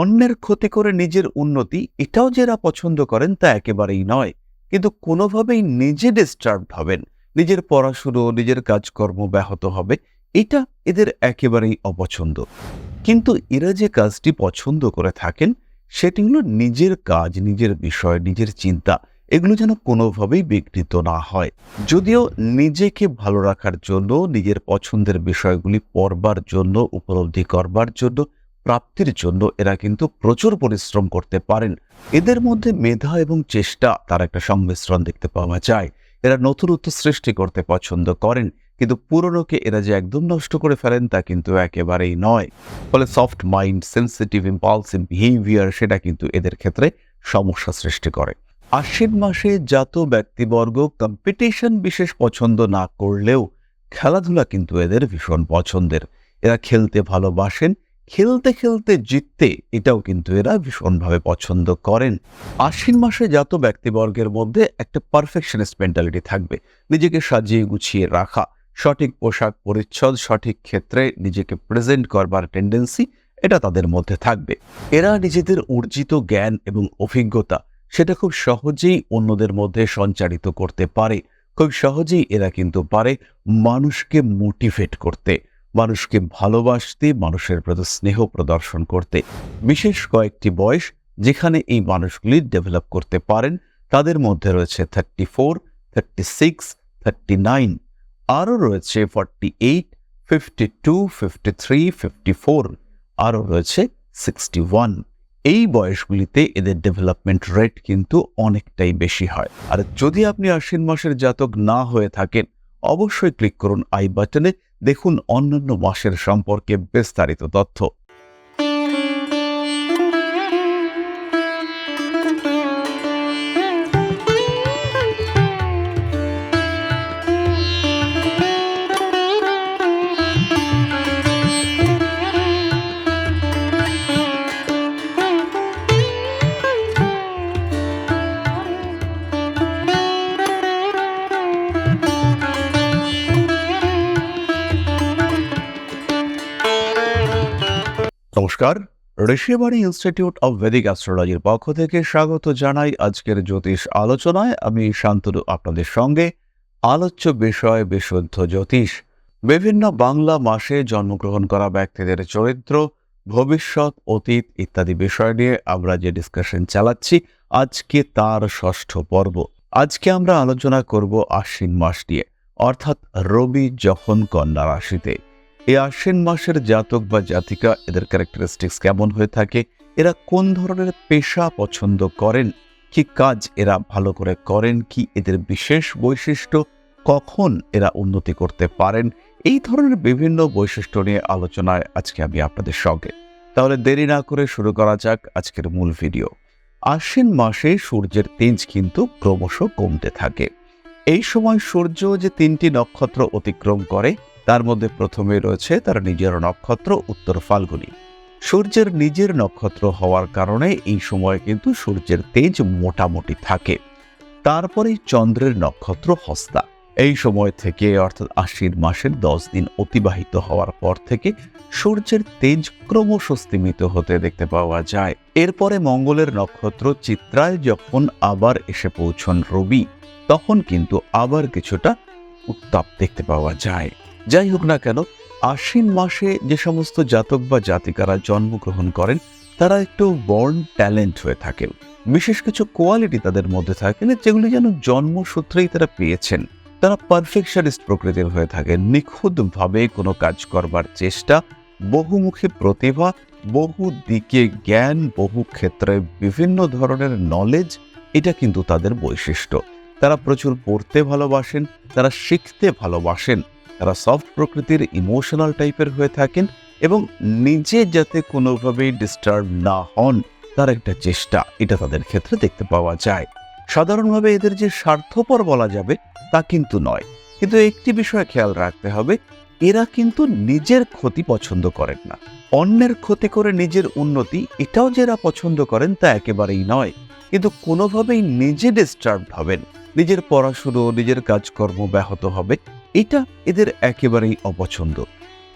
অন্যের ক্ষতি করে নিজের উন্নতি, এটাও যারা পছন্দ করেন তা একেবারেই নয়। কিন্তু কোনোভাবেই নিজে ডিস্টার্বড হবেন, নিজের পড়াশুনো, নিজের কাজকর্ম ব্যাহত হবে, এটা এদের একেবারেই অপছন্দ। কিন্তু এরা যে কাজটি পছন্দ করে থাকেন, সেটি হলো নিজের কাজ, নিজের বিষয়, নিজের চিন্তা, এগুলো যেন কোনোভাবেই বিঘ্নিত না হয়। যদিও নিজেকে ভালো রাখার জন্য, নিজের পছন্দের বিষয়গুলি পড়বার জন্য, উপলব্ধি করবার জন্য প্রাপ্তির জন্য এরা কিন্তু প্রচুর পরিশ্রম করতে পারেন। এদের মধ্যে মেধা এবং চেষ্টা তার একটা সংমিশ্রণ দেখতে পাওয়া যায়। এরা নতুনত্ব সৃষ্টি করতে পছন্দ করেন, কিন্তু পুরনোকে এরা যে একদম নষ্ট করে ফেলেন তা কিন্তু একেবারেই নয়। ফলে soft mind, sensitive impulsive behaviour সেটা কিন্তু এদের ক্ষেত্রে সমস্যা সৃষ্টি করে। আশ্বিন মাসে জাত, ব্যক্তিবর্গ কম্পিটিশন বিশেষ পছন্দ না করলেও খেলাধুলা কিন্তু এদের ভীষণ পছন্দের। এরা খেলতে ভালোবাসেন খেলতে খেলতে জিততে এটাও কিন্তু এরা ভীষণভাবে পছন্দ করেন। আশ্বিন মাসে জাত ব্যক্তিবর্গের মধ্যে একটা পারফেকশনিস্ট মেন্টালিটি থাকবে। নিজেকে সাজিয়ে গুছিয়ে রাখা, সঠিক পোশাক পরিচ্ছদ, সঠিক ক্ষেত্রে নিজেকে প্রেজেন্ট করবার টেন্ডেন্সি এটা তাদের মধ্যে থাকবে। এরা নিজেদের অর্জিত জ্ঞান এবং অভিজ্ঞতা সেটা খুব সহজেই অন্যদের মধ্যে সঞ্চারিত করতে পারে। খুব সহজেই এরা কিন্তু পারে মানুষকে মোটিভেট করতে। মানুষকে ভালোবাসতে, মানুষের প্রতি স্নেহ প্রদর্শন করতে। বিশেষ কয়েকটি বয়স যেখানে এই মানুষগুলি ডেভেলপ করতে পারেন, তাদের মধ্যে রয়েছে thirty four thirty six thirty nine আরও রয়েছে forty eight fifty two fifty three fifty four আরও রয়েছে সিক্সটি ওয়ান এই বয়সগুলিতে এদের ডেভেলপমেন্ট রেট কিন্তু অনেকটাই বেশি হয়। আর যদি আপনি আশ্বিন মাসের জাতক না হয়ে থাকেন, অবশ্যই ক্লিক করুন আই বাটনে দেখুন অন্যান্য মাসের সম্পর্কে বিস্তারিত তথ্য। নমস্কার। ঋষিবাণী ইনস্টিটিউট অব ভেদিক অ্যাস্ট্রোলজির পক্ষ থেকে স্বাগত জানাই আজকের জ্যোতিষ আলোচনায়। আমি শান্তনু আপনাদের সঙ্গে। আলোচ্য বিষয় বিশুদ্ধ জ্যোতিষ। বিভিন্ন বাংলা মাসে জন্মগ্রহণ করা ব্যক্তিদের চরিত্র, ভবিষ্যৎ, অতীত ইত্যাদি বিষয় নিয়ে আমরা যে ডিসকাশন চালাচ্ছি, আজকে তার ষষ্ঠ পর্ব। আজকে আমরা আলোচনা করব আশ্বিন মাস নিয়ে, অর্থাৎ রবি যখন কন্যা রাশিতে। এই আশ্বিন মাসের জাতক বা জাতিকা, এদের ক্যারেক্টারিস্টিক্স কেমন হয়ে থাকে? এরা কোন ধরনের পেশা পছন্দ করেন? কি কাজ এরা ভালো করে করেন? কি এদের বিশেষ বৈশিষ্ট্য? কখন এরা উন্নতি করতে পারেন? এই ধরনের বিভিন্ন বৈশিষ্ট্য নিয়ে আলোচনায় আজকে আমি আপনাদের সঙ্গে। তাহলে দেরি না করে শুরু করা যাক আজকের মূল ভিডিও আশ্বিন মাসে সূর্যের তেজ কিন্তু ক্রমশ কমতে থাকে। এই সময় সূর্য যে তিনটি নক্ষত্র অতিক্রম করে তার মধ্যে প্রথমে রয়েছে তার নিজের নক্ষত্র, উত্তর ফাল্গুনি। সূর্যের নিজের নক্ষত্র হওয়ার কারণে এই সময় কিন্তু সূর্যের তেজ মোটামুটি থাকে। তারপরেই চন্দ্রের নক্ষত্র হস্তা। এই সময় থেকে, অর্থাৎ আশ্বিন মাসের দশ দিন অতিবাহিত হওয়ার পর থেকে সূর্যের তেজ ক্রমশ স্তিমিত হতে দেখতে পাওয়া যায়। এরপরে মঙ্গলের নক্ষত্র চিত্রায় যখন আবার এসে পৌঁছন রবি, তখন কিন্তু আবার কিছুটা উত্তাপ দেখতে পাওয়া যায়। যাই হোক না কেন, আশ্বিন মাসে যে সমস্ত জাতক বা জাতিকারা জন্মগ্রহণ করেন, তারা একটু বর্ন ট্যালেন্ট হয়ে থাকেন। বিশেষ কিছু কোয়ালিটি তাদের মধ্যে থাকেন, যেগুলি যেন জন্মসূত্রেই তারা পেয়েছেন। তারা পারফেকশনিস্ট প্রকৃতির হয়ে থাকে নিখুঁতভাবে কোনো কাজ করবার চেষ্টা, বহুমুখী প্রতিভা, বহু দিকে জ্ঞান, বহু ক্ষেত্রে বিভিন্ন ধরনের নলেজ এটা কিন্তু তাদের বৈশিষ্ট্য। তারা প্রচুর পড়তে ভালোবাসেন, তারা শিখতে ভালোবাসেন তারা সফট প্রকৃতির ইমোশনাল টাইপের হয়ে থাকেন এবং নিজে যাতে কোনোভাবেই ডিস্টার্ব না হন, তার একটা চেষ্টা। এটা তাদের ক্ষেত্রে দেখতে পাওয়া যায়। সাধারণভাবে এদের যে স্বার্থপর বলা যাবে, তা কিন্তু নয়। কিন্তু একটি বিষয় খেয়াল রাখতে হবে, এরা কিন্তু নিজের ক্ষতি পছন্দ করেন না। অন্যের ক্ষতি করে নিজের উন্নতি, এটাও যারা পছন্দ করেন তা একেবারেই নয়। কিন্তু কোনোভাবেই নিজে ডিস্টার্বড হবেন। নিজের পড়াশুনো, নিজের কাজকর্ম ব্যাহত হবে। এটা এদের একেবারেই অপছন্দ।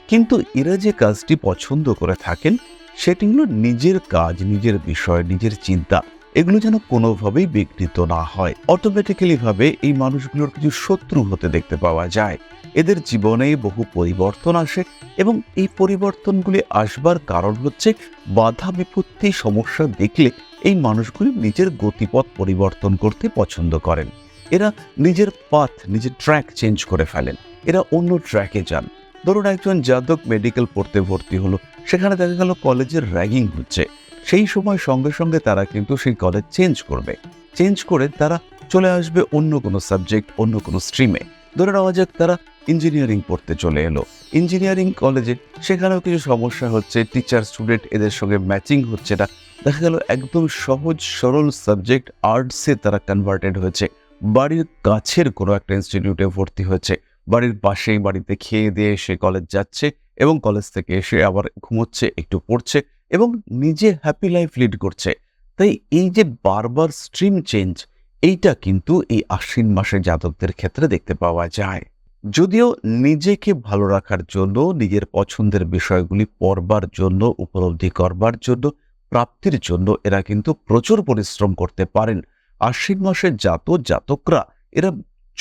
কিন্তু এরা যে কাজটি পছন্দ করে থাকেন, সেটি হলো নিজের কাজ, নিজের বিষয়, নিজের চিন্তা, এগুলো যেন কোনোভাবেই বিকৃত না হয়। অটোমেটিক্যালি ভাবে এই মানুষগুলোর কিছু শত্রু হতে দেখতে পাওয়া যায়। এদের জীবনে বহু পরিবর্তন আসে এবং এই পরিবর্তনগুলি আসবার কারণ হচ্ছে বাধা বিপত্তি সমস্যা দেখলে এই মানুষগুলি নিজের গতিপথ পরিবর্তন করতে পছন্দ করেন। এরা নিজের পাথ, নিজের ট্র্যাক চেঞ্জ করে ফেলেন। এরা অন্য ট্র্যাকে যান। ধরুন একজন যাদব মেডিকেল পড়তে ভর্তি হলো, সেখানে দেখা গেল কলেজের র্যাগিং হচ্ছে। সেই সময় সঙ্গে সঙ্গে তারা কিন্তু সেই কলেজ চেঞ্জ করবে। চেঞ্জ করে তারা চলে আসবে অন্য কোনো সাবজেক্ট অন্য কোনো স্ট্রিমে ধরে নেওয়া যাক তারা ইঞ্জিনিয়ারিং পড়তে চলে এলো। ইঞ্জিনিয়ারিং কলেজে সেখানেও কিছু সমস্যা হচ্ছে টিচার স্টুডেন্ট এদের সঙ্গে ম্যাচিং হচ্ছে না। দেখা গেল একদম সহজ, সরল সাবজেক্ট আর্টসে তারা কনভার্টেড হয়েছে। বাড়ির কাছের কোনো একটা ইনস্টিটিউটে ভর্তি হয়েছে। বাড়ির পাশেই বাড়িতে খেয়ে দিয়ে সে কলেজ যাচ্ছে এবং কলেজ থেকে এসে আবার ঘুমোচ্ছে, একটু পড়ছে এবং নিজে হ্যাপি লাইফ লিড করছে। তাই এই যে বারবার স্ট্রিম চেঞ্জ এইটা কিন্তু এই আশ্বিন মাসে জাতকদের ক্ষেত্রে দেখতে পাওয়া যায়। যদিও নিজেকে ভালো রাখার জন্য, নিজের পছন্দের বিষয়গুলি পড়বার জন্য, উপলব্ধি করবার জন্য, প্রাপ্তির জন্য এরা কিন্তু প্রচুর পরিশ্রম করতে পারেন। আশ্বিন মাসের জাত জাতকরা, এরা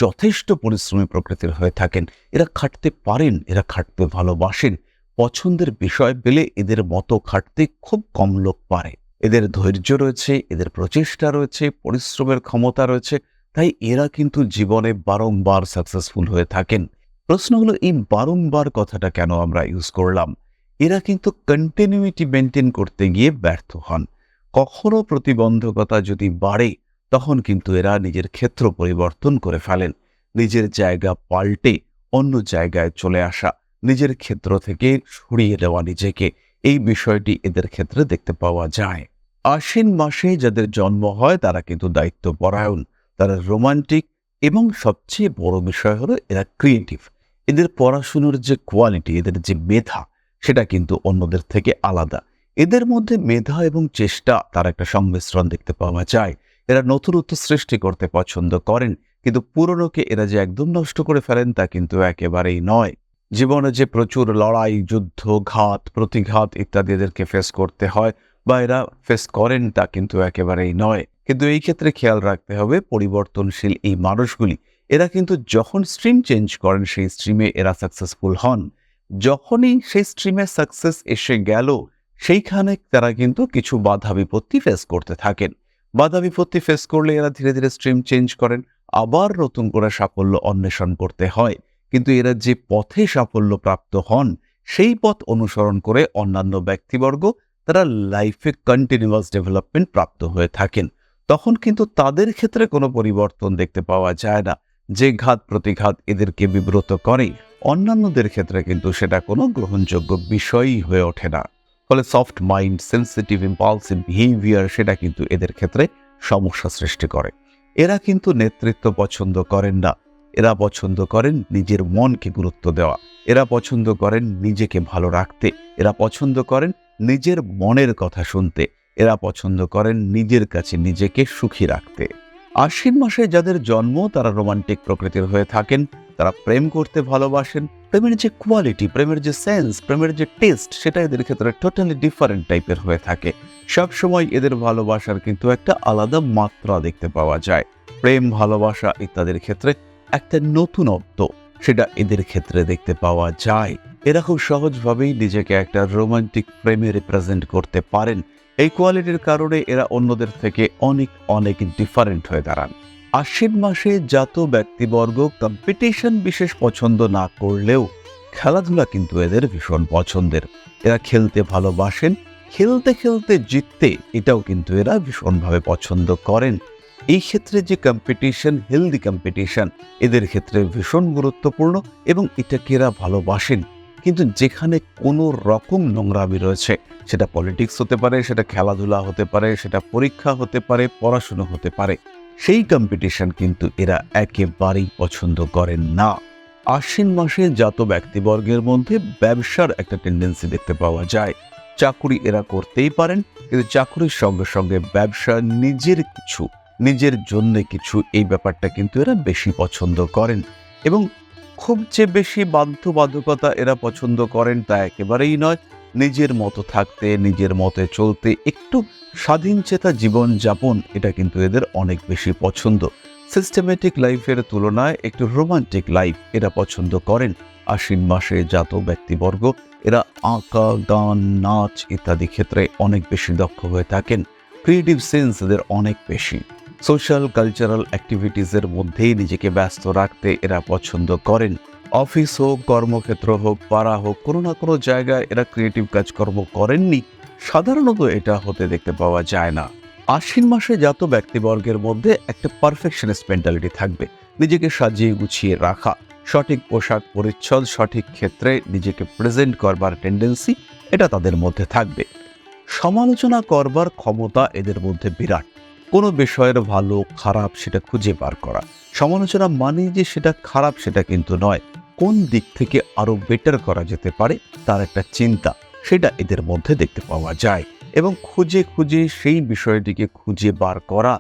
যথেষ্ট পরিশ্রমী প্রকৃতির হয়ে থাকেন। এরা খাটতে পারেন, এরা খাটতে ভালোবাসেন। পছন্দের বিষয় পেলে এদের মতো খাটতে খুব কম লোক পারে। এদের ধৈর্য রয়েছে, এদের প্রচেষ্টা রয়েছে, পরিশ্রমের ক্ষমতা রয়েছে, তাই এরা কিন্তু জীবনে বারংবার সাকসেসফুল হয়ে থাকেন। প্রশ্ন হলো এই বারংবার কথাটা কেন আমরা ইউজ করলাম? এরা কিন্তু কন্টিনিউইটি মেনটেন করতে গিয়ে ব্যর্থ হন। কখনো প্রতিবন্ধকতা যদি বাড়ে তখন কিন্তু এরা নিজের ক্ষেত্র পরিবর্তন করে ফেলেন। নিজের জায়গা পাল্টে অন্য জায়গায় চলে আসা, নিজের ক্ষেত্র থেকে সরিয়ে দেওয়া নিজেকে। এই বিষয়টি এদের ক্ষেত্রে দেখতে পাওয়া যায়। আশ্বিন মাসে যাদের জন্ম হয়, তারা কিন্তু দায়িত্ব পরায়ণ তারা রোমান্টিক এবং সবচেয়ে বড় বিষয় হলো এরা ক্রিয়েটিভ। এদের পড়াশুনোর যে কোয়ালিটি, এদের যে মেধা, সেটা কিন্তু অন্যদের থেকে আলাদা। এদের মধ্যে মেধা এবং চেষ্টা তার একটা সংমিশ্রণ দেখতে পাওয়া যায়। এরা নতুনত্ব সৃষ্টি করতে পছন্দ করেন, কিন্তু পুরনোকে এরা যে একদম নষ্ট করে ফেলেন তা কিন্তু একেবারেই নয়। জীবনে যে প্রচুর লড়াই, যুদ্ধ, ঘাত, প্রতিঘাত ইত্যাদি এদেরকে ফেস করতে হয় বা এরা ফেস করেন তা কিন্তু একেবারেই নয়। কিন্তু এই ক্ষেত্রে খেয়াল রাখতে হবে পরিবর্তনশীল এই মানুষগুলি। এরা কিন্তু যখন স্ট্রিম চেঞ্জ করেন, সেই স্ট্রিমে এরা সাকসেসফুল হন। যখনই সেই স্ট্রিমে সাকসেস এসে গেল, সেইখানে তারা কিন্তু কিছু বাধা বিপত্তি ফেস করতে থাকেন। বাধা বিপত্তি ফেস করলে এরা ধীরে ধীরে স্ট্রিম চেঞ্জ করেন, আবার নতুন করে সাফল্য অন্বেষণ করতে হয়। কিন্তু এরা যে পথে সাফল্য প্রাপ্ত হন, সেই পথ অনুসরণ করে অন্যান্য ব্যক্তিবর্গ তারা লাইফে কন্টিনিউয়াস ডেভেলপমেন্ট প্রাপ্ত হয়ে থাকেন। তখন কিন্তু তাদের ক্ষেত্রে কোনো পরিবর্তন দেখতে পাওয়া যায় না। যে ঘাত প্রতিঘাত এদেরকে বিব্রত করে, অন্যান্যদের ক্ষেত্রে কিন্তু সেটা কোনো গ্রহণযোগ্য বিষয়ই হয়ে ওঠে না। ফলে soft mind sensitive impulsive behaviour সেটা কিন্তু এদের ক্ষেত্রে সমস্যা সৃষ্টি করে। এরা কিন্তু নেতৃত্ব পছন্দ করেন না। এরা পছন্দ করেন নিজের মনকে গুরুত্ব দেওয়া। এরা পছন্দ করেন নিজেকে ভালো রাখতে। এরা পছন্দ করেন নিজের মনের কথা শুনতে। এরা পছন্দ করেন নিজের কাছে নিজেকে সুখী রাখতে। আশ্বিন মাসে যাদের জন্ম, তারা রোমান্টিক প্রকৃতির হয়ে থাকেন। তারা প্রেম করতে ভালোবাসেন। প্রেমের যে কোয়ালিটি প্রেমের যে সেন্স প্রেমের যে টেস্ট সেটা এদের ক্ষেত্রে টোটালি ডিফারেন্ট টাইপের হয়ে থাকে। সবসময় এদের ভালোবাসার কিন্তু একটা আলাদা মাত্রা দেখতে পাওয়া যায়। প্রেম, ভালোবাসা ইত্যাদির ক্ষেত্রে একটা নতুনত্ব সেটা এদের ক্ষেত্রে দেখতে পাওয়া যায়। এরা খুব সহজভাবেই নিজেকে একটা রোমান্টিক প্রেমে রিপ্রেজেন্ট করতে পারেন। এই কোয়ালিটির কারণে এরা অন্যদের থেকে অনেক অনেক ডিফারেন্ট হয়ে দাঁড়ান। আশ্বিন মাসে জাত ব্যক্তিবর্গ কম্পিটিশন বিশেষ পছন্দ না করলেও খেলাধুলা কিন্তু এদের ভীষণ পছন্দের। এরা খেলতে ভালোবাসেন, খেলতে খেলতে জিততে এটাও কিন্তু এরা ভীষণভাবে পছন্দ করেন। এই ক্ষেত্রে যে কম্পিটিশন হেলদি কম্পিটিশন এদের ক্ষেত্রে ভীষণ গুরুত্বপূর্ণ এবং এটাকে এরা ভালোবাসেন। কিন্তু যেখানে কোনো রকম নোংরামি রয়েছে, সেটা পলিটিক্স হতে পারে, সেটা খেলাধুলা হতে পারে, সেটা পরীক্ষা হতে পারে, পড়াশুনো হতে পারে। সেই কম্পিটিশন কিন্তু এরা একেবারেই পছন্দ করেন না। আশ্বিন মাসে জাত ব্যক্তিবর্গের মধ্যে ব্যবসার একটা টেন্ডেন্সি দেখতে পাওয়া যায়। চাকুরি এরা করতেই পারেন, কিন্তু চাকুরির সঙ্গে সঙ্গে ব্যবসা নিজের কিছু, নিজের জন্য কিছু, এই ব্যাপারটা কিন্তু এরা বেশি পছন্দ করেন। এবং খুব যে বেশি বাধ্যবাধকতা এরা পছন্দ করেন তা একেবারেই নয়। নিজের মতো থাকতে, নিজের মতে চলতে একটু স্বাধীন চেতা জীবন যাপন এটা কিন্তু এদের অনেক বেশি পছন্দ। সিস্টেমেটিক লাইফের তুলনায় একটু রোমান্টিক লাইফ এরা পছন্দ করেন। আশ্বিন মাসে জাত, ব্যক্তিবর্গ, এরা আঁকা, গান, নাচ ইত্যাদি ক্ষেত্রে অনেক বেশি দক্ষ হয়ে থাকেন। ক্রিয়েটিভ সেন্স এদের অনেক বেশি। সোশ্যাল কালচারাল অ্যাক্টিভিটিসের মধ্যেই নিজেকে ব্যস্ত রাখতে এরা পছন্দ করেন। অফিস হোক, কর্মক্ষেত্র হোক, পাড়া হোক, কোনো না কোনো জায়গায় এরা ক্রিয়েটিভ কাজকর্ম করেননি। সাধারণত এটা হতে দেখতে পাওয়া যায় না। আশ্বিন মাসে জাত ব্যক্তিবর্গের মধ্যে একটা পারফেকশনিস্ট মেন্টালিটি থাকবে, নিজেকে সাজিয়ে গুছিয়ে রাখা। সঠিক পোশাক পরিচ্ছদ, সঠিক ক্ষেত্রে নিজেকে প্রেজেন্ট করবার টেন্ডেন্সি এটা তাদের মধ্যে থাকবে। সমালোচনা করবার ক্ষমতা এদের মধ্যে বিরাট। কোনো বিষয়ের ভালো, খারাপ সেটা খুঁজে বার করা। সমালোচনা মানে যে সেটা খারাপ সেটা কিন্তু নয়। কোন দিক থেকে আরও বেটার করা যেতে পারে তার একটা চিন্তা। সেটা এদের মধ্যে দেখতে পাওয়া যায় এবং খুঁজে খুঁজে সেই বিষয়টিকে খুঁজে বার করা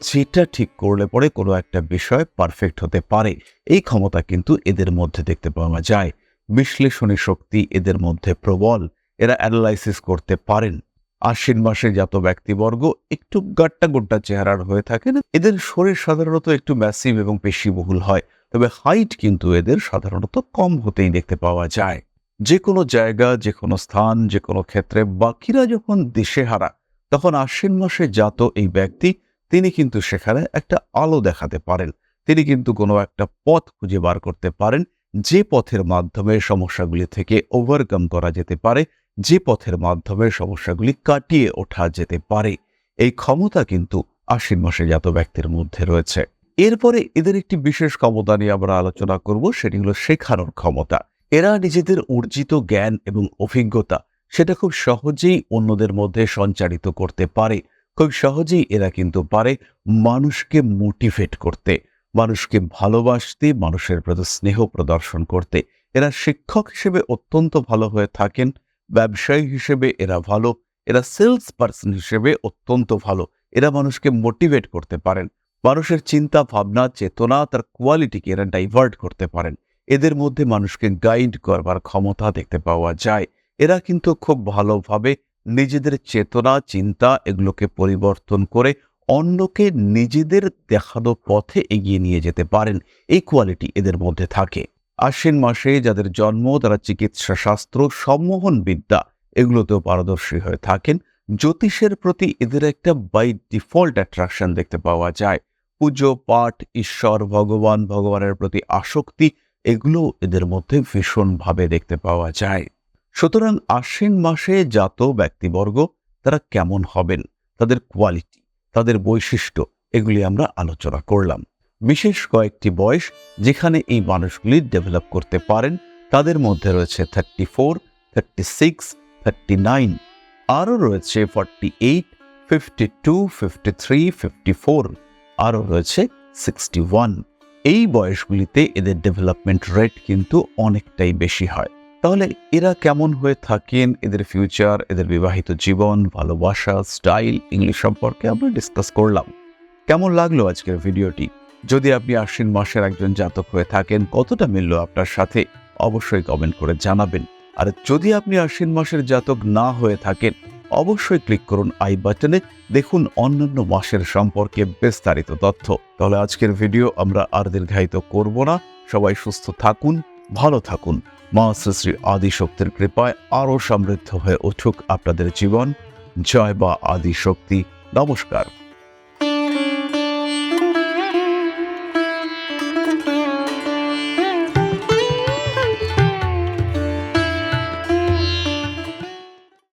যেটা ঠিক করলে পরে কোনো একটা বিষয় পারফেক্ট হতে পারে। এই ক্ষমতা কিন্তু এদের মধ্যে দেখতে পাওয়া যায়। বিশ্লেষণী শক্তি এদের মধ্যে প্রবল, এরা অ্যানালাইসিস করতে পারেন। আশ্বিন মাসে জাত ব্যক্তিবর্গ একটু গাট্টা গোট্টা চেহারার হয়ে থাকেন এদের শরীর সাধারণত একটু ম্যাসিভ এবং পেশিবহুল হয়, তবে হাইট কিন্তু এদের সাধারণত কম হতেই দেখতে পাওয়া যায়। যে কোনো জায়গা যে কোনো স্থান যে কোনো ক্ষেত্রে বাকিরা যখন দিশেহারা তখন আশ্বিন মাসে জাত এই ব্যক্তি, তিনি কিন্তু সেখানে একটা আলো দেখাতে পারেন। তিনি কিন্তু কোনো একটা পথ খুঁজে বার করতে পারেন, যে পথের মাধ্যমে সমস্যাগুলি থেকে ওভারকাম করা যেতে পারে, যে পথের মাধ্যমে সমস্যাগুলি কাটিয়ে ওঠা যেতে পারে। এই ক্ষমতা কিন্তু আশ্বিন মাসে জাত ব্যক্তির মধ্যে রয়েছে। এরপরে এদের একটি বিশেষ ক্ষমতা নিয়ে আমরা আলোচনা করব, সেটি হলো শেখানোর ক্ষমতা। এরা নিজেদের অর্জিত জ্ঞান এবং অভিজ্ঞতা সেটা খুব সহজেই অন্যদের মধ্যে সঞ্চারিত করতে পারে। খুব সহজেই এরা কিন্তু পারে মানুষকে মোটিভেট করতে, মানুষকে ভালোবাসতে, মানুষের প্রতি স্নেহ প্রদর্শন করতে। এরা শিক্ষক হিসেবে অত্যন্ত ভালো হয়ে থাকেন, ব্যবসায়ী হিসেবে এরা ভালো, এরা সেলস পার্সন হিসেবে অত্যন্ত ভালো, এরা মানুষকে মোটিভেট করতে পারেন। মানুষের চিন্তা ভাবনা চেতনা, তার কোয়ালিটিকে এরা ডাইভার্ট করতে পারেন। এদের মধ্যে মানুষকে গাইড করবার ক্ষমতা দেখতে পাওয়া যায়। এরা কিন্তু খুব ভালোভাবে নিজেদের চেতনা, চিন্তা এগুলোকে পরিবর্তন করে অন্যকে নিজেদের দেখানো পথে এগিয়ে নিয়ে যেতে পারেন। এই কোয়ালিটি এদের মধ্যে থাকে। আশ্বিন মাসে যাদের জন্ম, তারা চিকিৎসা শাস্ত্র, সম্মোহন বিদ্যা এগুলোতেও পারদর্শী হয়ে থাকেন। জ্যোতিষের প্রতি এদের একটা বাই ডিফল্ট অ্যাট্রাকশন দেখতে পাওয়া যায়। পুজো, পাঠ, ঈশ্বর, ভগবান, ভগবানের প্রতি আসক্তি এগুলো এদের মধ্যে ভীষণভাবে দেখতে পাওয়া যায়। সুতরাং আশ্বিন মাসে জাত, ব্যক্তিবর্গ, তারা কেমন হবেন? তাদের কোয়ালিটি, তাদের বৈশিষ্ট্য, এগুলি আমরা আলোচনা করলাম। বিশেষ কয়েকটি বয়স যেখানে এই মানুষগুলি ডেভেলপ করতে পারেন, তাদের মধ্যে রয়েছে thirty four thirty six thirty nine আরও রয়েছে forty eight fifty two fifty three fifty four আরও রয়েছে সিক্সটি ওয়ান এই বয়সগুলিতে এদের ডেভেলপমেন্ট রেট কিন্তু অনেকটাই বেশি হয়। তাহলে এরা কেমন হয়ে থাকেন? এদের ফিউচার এদের বিবাহিত জীবন, ভালোবাসা স্টাইল ইংলিশ সম্পর্কে আমরা ডিসকাস করলাম। কেমন লাগল আজকের ভিডিওটি যদি আপনি আশ্বিন মাসের একজন জাতক হয়ে থাকেন, কতটা মিলল আপনার সাথে? অবশ্যই কমেন্ট করে জানাবেন। আর যদি আপনি আশ্বিন মাসের জাতক না হয়ে থাকেন অবশ্যই ক্লিক করুন আই বাটনে দেখুন অন্যান্য মাসের সম্পর্কে বিস্তারিত তথ্য। তাহলে আজকের ভিডিও আমরা আর দীর্ঘায়িত করব না। সবাই সুস্থ থাকুন, ভালো থাকুন। মা শ্রী আদিশক্তির কৃপায় আরও সমৃদ্ধ হয়ে উঠুক আপনাদের জীবন। জয় বা আদিশক্তি। নমস্কার।